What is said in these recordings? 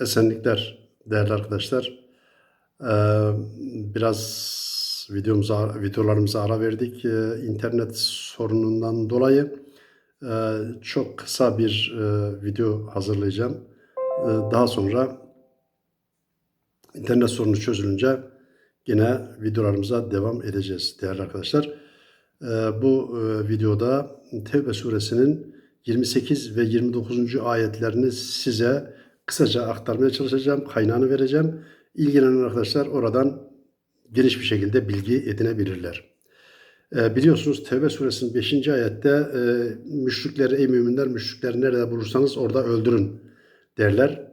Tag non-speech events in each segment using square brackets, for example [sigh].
Esenlikler değerli arkadaşlar. Ee, biraz videomuza, videolarımıza ara verdik. Ee, internet sorunundan dolayı e, çok kısa bir e, video hazırlayacağım. Ee, daha sonra internet sorunu çözülünce yine videolarımıza devam edeceğiz değerli arkadaşlar. Ee, bu e, videoda Tevbe suresinin 28 ve 29. ayetlerini size kısaca aktarmaya çalışacağım. Kaynağını vereceğim. İlgilenen arkadaşlar oradan geniş bir şekilde bilgi edinebilirler. Ee, biliyorsunuz Tevbe suresinin 5. ayette e, müşrikleri ey müminler müşrikleri nerede bulursanız orada öldürün derler.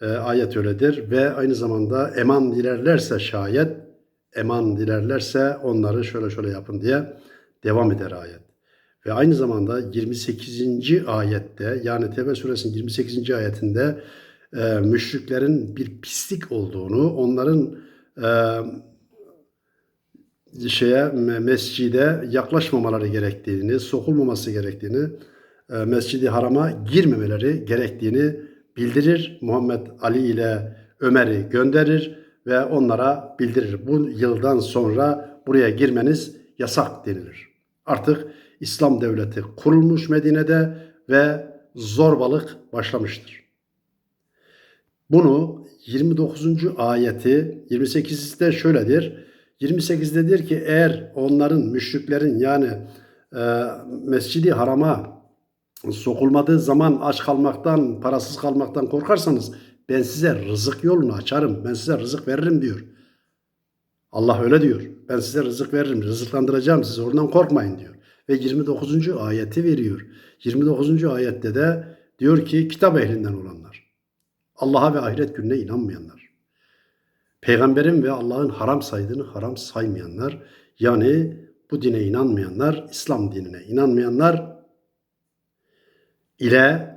E, ayet öyledir ve aynı zamanda eman dilerlerse şayet eman dilerlerse onları şöyle şöyle yapın diye devam eder ayet. Ve aynı zamanda 28. ayette yani Tevbe suresinin 28. ayetinde e, müşriklerin bir pislik olduğunu, onların e, şeye me- mescide yaklaşmamaları gerektiğini, sokulmaması gerektiğini, e, mescidi harama girmemeleri gerektiğini bildirir. Muhammed Ali ile Ömer'i gönderir ve onlara bildirir. Bu yıldan sonra buraya girmeniz yasak denilir. Artık İslam devleti kurulmuş Medine'de ve zorbalık başlamıştır. Bunu 29. ayeti 28'de şöyledir. 28'dedir ki eğer onların müşriklerin yani e, Mescidi Haram'a sokulmadığı zaman aç kalmaktan, parasız kalmaktan korkarsanız ben size rızık yolunu açarım. Ben size rızık veririm diyor. Allah öyle diyor. Ben size rızık veririm, rızıklandıracağım sizi oradan korkmayın diyor. Ve 29. ayeti veriyor. 29. ayette de diyor ki kitap ehlinden olanlar. Allah'a ve ahiret gününe inanmayanlar. Peygamberin ve Allah'ın haram saydığını haram saymayanlar. Yani bu dine inanmayanlar, İslam dinine inanmayanlar ile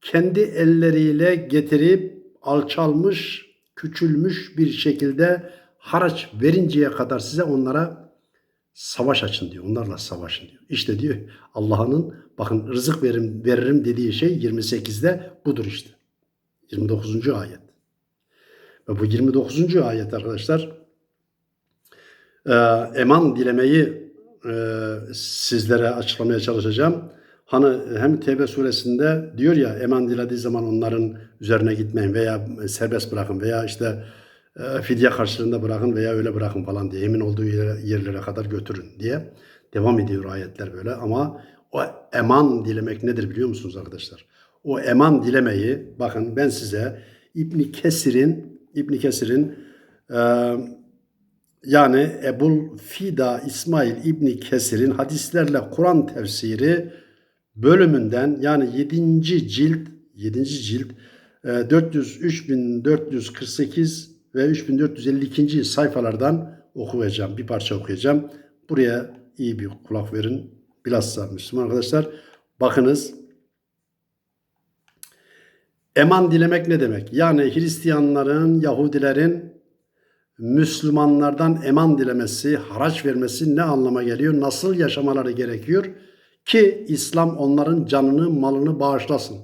kendi elleriyle getirip alçalmış, küçülmüş bir şekilde haraç verinceye kadar size onlara savaş açın diyor. Onlarla savaşın diyor. İşte diyor Allah'ın bakın rızık veririm, veririm dediği şey 28'de budur işte. 29. ayet. Ve bu 29. ayet arkadaşlar e, eman dilemeyi e, sizlere açıklamaya çalışacağım. Hani hem Tevbe suresinde diyor ya eman dilediği zaman onların üzerine gitmeyin veya serbest bırakın veya işte e, fidye karşılığında bırakın veya öyle bırakın falan diye emin olduğu yerlere kadar götürün diye devam ediyor ayetler böyle ama o eman dilemek nedir biliyor musunuz arkadaşlar? O eman dilemeyi bakın ben size İbni Kesir'in İbni Kesir'in e, yani Ebul Fida İsmail İbni Kesir'in hadislerle Kur'an tefsiri bölümünden yani 7. cilt 7. cilt e, 400 3448 ve 3452. sayfalardan okuyacağım. Bir parça okuyacağım. Buraya iyi bir kulak verin. Bilhassa Müslüman arkadaşlar. Bakınız Eman dilemek ne demek? Yani Hristiyanların, Yahudilerin Müslümanlardan eman dilemesi, haraç vermesi ne anlama geliyor? Nasıl yaşamaları gerekiyor? Ki İslam onların canını, malını bağışlasın.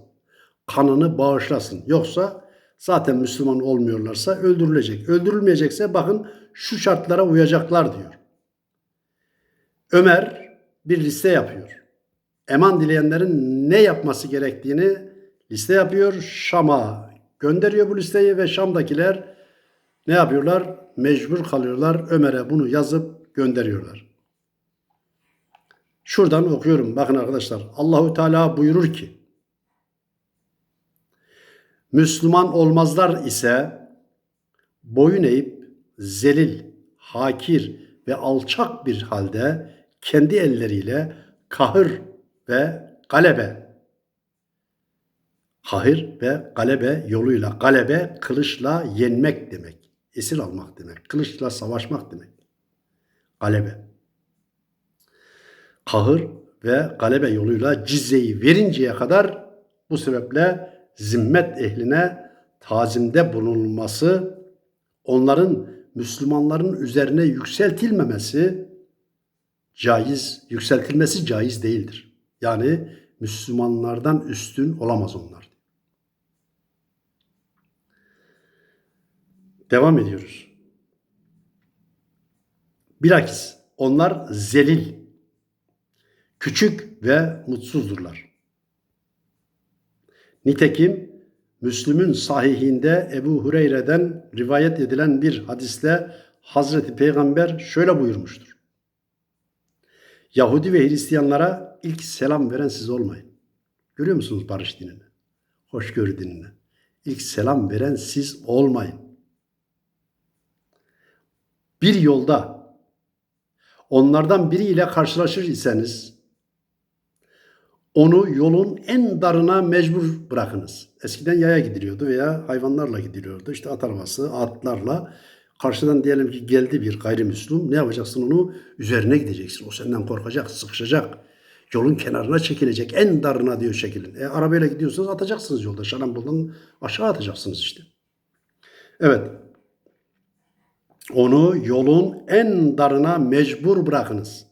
Kanını bağışlasın. Yoksa zaten Müslüman olmuyorlarsa öldürülecek. Öldürülmeyecekse bakın şu şartlara uyacaklar diyor. Ömer bir liste yapıyor. Eman dileyenlerin ne yapması gerektiğini liste yapıyor. Şam'a gönderiyor bu listeyi ve Şam'dakiler ne yapıyorlar? Mecbur kalıyorlar. Ömer'e bunu yazıp gönderiyorlar. Şuradan okuyorum. Bakın arkadaşlar. Allahu Teala buyurur ki Müslüman olmazlar ise boyun eğip zelil, hakir ve alçak bir halde kendi elleriyle kahır ve galebe Kahir ve galebe yoluyla galebe kılıçla yenmek demek. Esir almak demek. Kılıçla savaşmak demek. Galebe. Kahır ve galebe yoluyla cizyeyi verinceye kadar bu sebeple zimmet ehline tazimde bulunulması, onların Müslümanların üzerine yükseltilmemesi caiz, yükseltilmesi caiz değildir. Yani Müslümanlardan üstün olamaz onlar. Devam ediyoruz. Bilakis onlar zelil, küçük ve mutsuzdurlar. Nitekim Müslüm'ün sahihinde Ebu Hureyre'den rivayet edilen bir hadiste Hazreti Peygamber şöyle buyurmuştur. Yahudi ve Hristiyanlara ilk selam veren siz olmayın. Görüyor musunuz barış dinini? Hoşgörü dinini. İlk selam veren siz olmayın. Bir yolda onlardan biriyle karşılaşır iseniz onu yolun en darına mecbur bırakınız. Eskiden yaya gidiliyordu veya hayvanlarla gidiliyordu. İşte at arabası, atlarla. Karşıdan diyelim ki geldi bir gayrimüslim. Ne yapacaksın onu? Üzerine gideceksin. O senden korkacak, sıkışacak. Yolun kenarına çekilecek. En darına diyor çekilin. E, arabayla gidiyorsanız atacaksınız yolda. Şaramboldan aşağı atacaksınız işte. Evet. Onu yolun en darına mecbur bırakınız.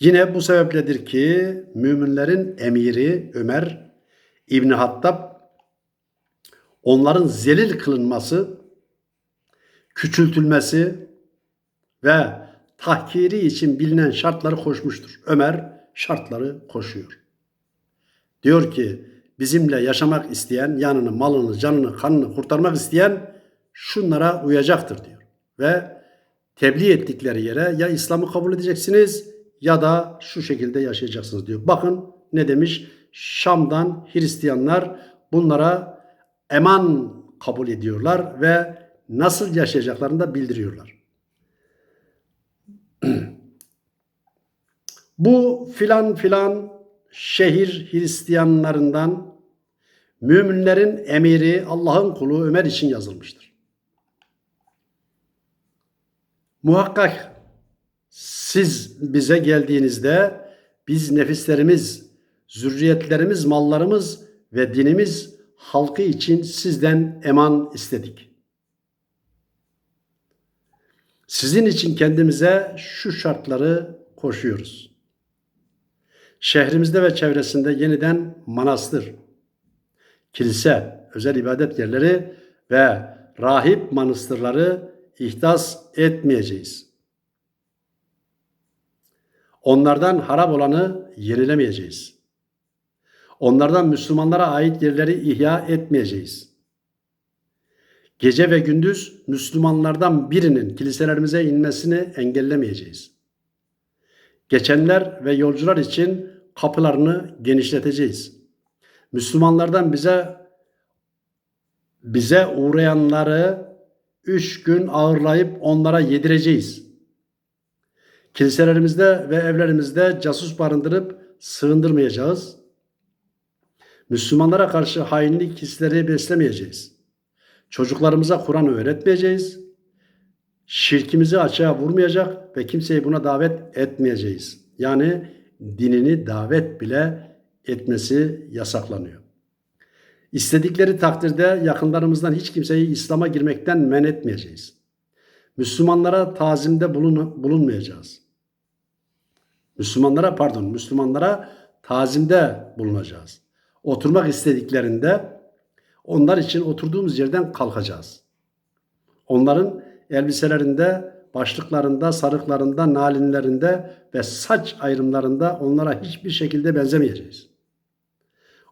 Yine bu sebepledir ki müminlerin emiri Ömer İbni Hattab onların zelil kılınması, küçültülmesi ve tahkiri için bilinen şartları koşmuştur. Ömer şartları koşuyor. Diyor ki bizimle yaşamak isteyen, yanını, malını, canını, kanını kurtarmak isteyen şunlara uyacaktır diyor. Ve tebliğ ettikleri yere ya İslam'ı kabul edeceksiniz ya da şu şekilde yaşayacaksınız diyor. Bakın ne demiş? Şam'dan Hristiyanlar bunlara eman kabul ediyorlar ve nasıl yaşayacaklarını da bildiriyorlar. [clears throat] Bu filan filan şehir Hristiyanlarından müminlerin emiri Allah'ın kulu Ömer için yazılmıştır. Muhakkak siz bize geldiğinizde biz nefislerimiz, zürriyetlerimiz, mallarımız ve dinimiz halkı için sizden eman istedik. Sizin için kendimize şu şartları koşuyoruz. Şehrimizde ve çevresinde yeniden manastır, kilise, özel ibadet yerleri ve rahip manastırları ihdas etmeyeceğiz. Onlardan harap olanı yenilemeyeceğiz. Onlardan Müslümanlara ait yerleri ihya etmeyeceğiz. Gece ve gündüz Müslümanlardan birinin kiliselerimize inmesini engellemeyeceğiz. Geçenler ve yolcular için kapılarını genişleteceğiz. Müslümanlardan bize bize uğrayanları üç gün ağırlayıp onlara yedireceğiz. Kiliselerimizde ve evlerimizde casus barındırıp sığındırmayacağız. Müslümanlara karşı hainlik hisleri beslemeyeceğiz. Çocuklarımıza Kur'an öğretmeyeceğiz. Şirkimizi açığa vurmayacak ve kimseyi buna davet etmeyeceğiz. Yani dinini davet bile etmesi yasaklanıyor. İstedikleri takdirde yakınlarımızdan hiç kimseyi İslam'a girmekten men etmeyeceğiz. Müslümanlara tazimde bulun, bulunmayacağız. Müslümanlara pardon, Müslümanlara tazimde bulunacağız. Oturmak istediklerinde onlar için oturduğumuz yerden kalkacağız. Onların elbiselerinde, başlıklarında, sarıklarında, nalinlerinde ve saç ayrımlarında onlara hiçbir şekilde benzemeyeceğiz.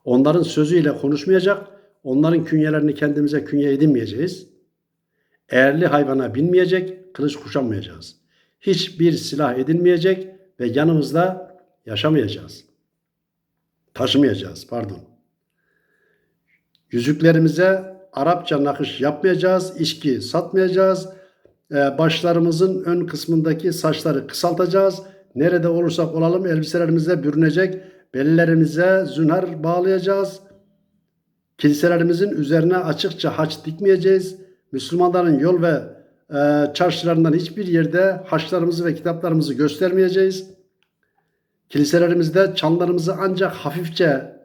Onların sözüyle konuşmayacak, onların künyelerini kendimize künye edinmeyeceğiz. Eğerli hayvana binmeyecek, kılıç kuşanmayacağız. Hiçbir silah edinmeyecek ve yanımızda yaşamayacağız. Taşımayacağız, pardon. Yüzüklerimize Arapça nakış yapmayacağız, içki satmayacağız. Ee, başlarımızın ön kısmındaki saçları kısaltacağız. Nerede olursak olalım elbiselerimize bürünecek, bellerimize zünhar bağlayacağız. Kiliselerimizin üzerine açıkça haç dikmeyeceğiz. Müslümanların yol ve e, çarşılarından hiçbir yerde haçlarımızı ve kitaplarımızı göstermeyeceğiz. Kiliselerimizde çanlarımızı ancak hafifçe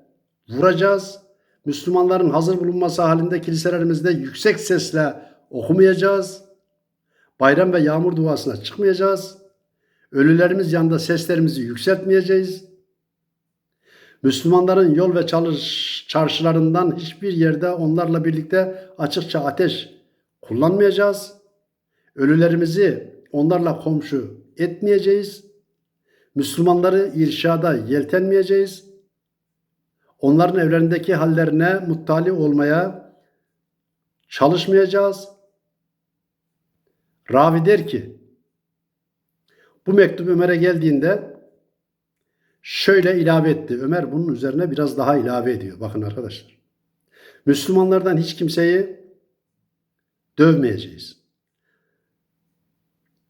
vuracağız. Müslümanların hazır bulunması halinde kiliselerimizde yüksek sesle okumayacağız. Bayram ve yağmur duasına çıkmayacağız. Ölülerimiz yanında seslerimizi yükseltmeyeceğiz. Müslümanların yol ve çalış, çarşılarından hiçbir yerde onlarla birlikte açıkça ateş kullanmayacağız. Ölülerimizi onlarla komşu etmeyeceğiz. Müslümanları irşada yeltenmeyeceğiz. Onların evlerindeki hallerine muttali olmaya çalışmayacağız. Ravi der ki, bu mektup Ömer'e geldiğinde şöyle ilave etti. Ömer bunun üzerine biraz daha ilave ediyor. Bakın arkadaşlar. Müslümanlardan hiç kimseyi dövmeyeceğiz.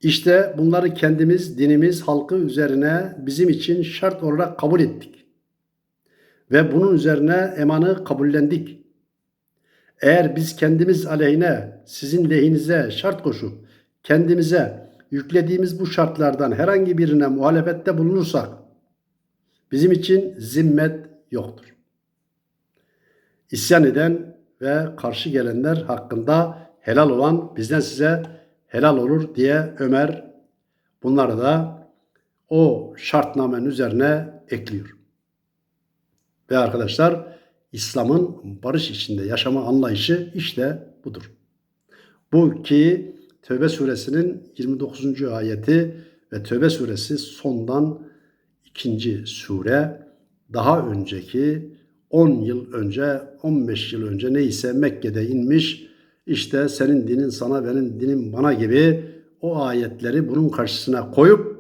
İşte bunları kendimiz, dinimiz, halkı üzerine bizim için şart olarak kabul ettik. Ve bunun üzerine emanı kabullendik. Eğer biz kendimiz aleyhine, sizin lehinize şart koşup kendimize yüklediğimiz bu şartlardan herhangi birine muhalefette bulunursak bizim için zimmet yoktur. İsyan eden ve karşı gelenler hakkında helal olan bizden size helal olur diye Ömer bunları da o şartnamenin üzerine ekliyor. Ve arkadaşlar İslam'ın barış içinde yaşama anlayışı işte budur. Bu ki Tövbe suresinin 29. ayeti ve Tövbe suresi sondan ikinci sure daha önceki 10 yıl önce 15 yıl önce neyse Mekke'de inmiş işte senin dinin sana benim dinim bana gibi o ayetleri bunun karşısına koyup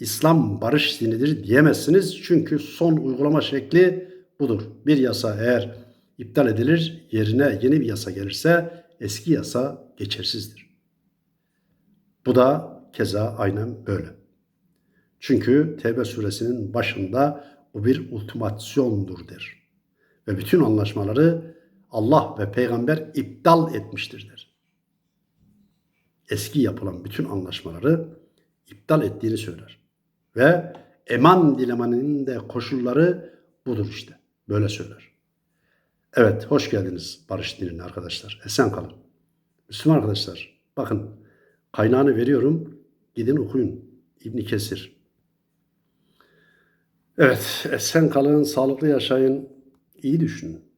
İslam barış dinidir diyemezsiniz. Çünkü son uygulama şekli budur. Bir yasa eğer iptal edilir yerine yeni bir yasa gelirse eski yasa geçersizdir. Bu da keza aynen böyle. Çünkü Tevbe suresinin başında bu bir ultimasyondur der. Ve bütün anlaşmaları Allah ve peygamber iptal etmiştir der. Eski yapılan bütün anlaşmaları iptal ettiğini söyler. Ve eman dilemenin de koşulları budur işte. Böyle söyler. Evet, hoş geldiniz Barış Dini'ne arkadaşlar. Esen kalın. Müslüman arkadaşlar, bakın kaynağını veriyorum. Gidin okuyun. İbni Kesir. Evet, esen kalın, sağlıklı yaşayın, iyi düşünün.